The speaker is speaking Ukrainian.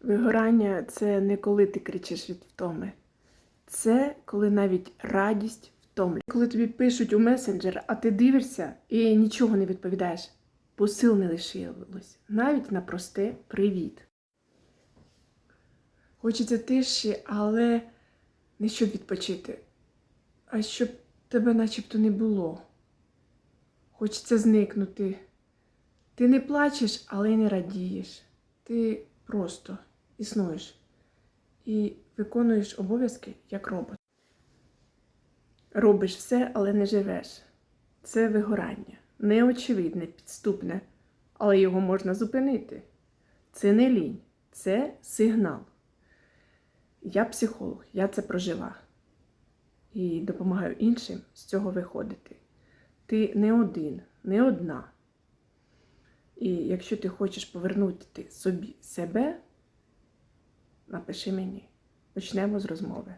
Вигорання це не коли ти кричиш від втоми. Це коли навіть радість втомлює. Коли тобі пишуть у месенджер, а ти дивишся і нічого не відповідаєш, бо сил не лишилось. Навіть на просте привіт. Хочеться тиші, але не щоб відпочити, а щоб тебе начебто не було. Хочеться зникнути. Ти не плачеш, але й не радієш. Ти просто існуєш і виконуєш обов'язки як робот. Робиш все, але не живеш. Це вигорання. Неочевидне, підступне, але його можна зупинити. Це не лінь, це сигнал. Я психолог, я це прожила і допомагаю іншим з цього виходити. Ти не один, не одна. І якщо ти хочеш повернути собі себе, напиши мені. Почнемо з розмови.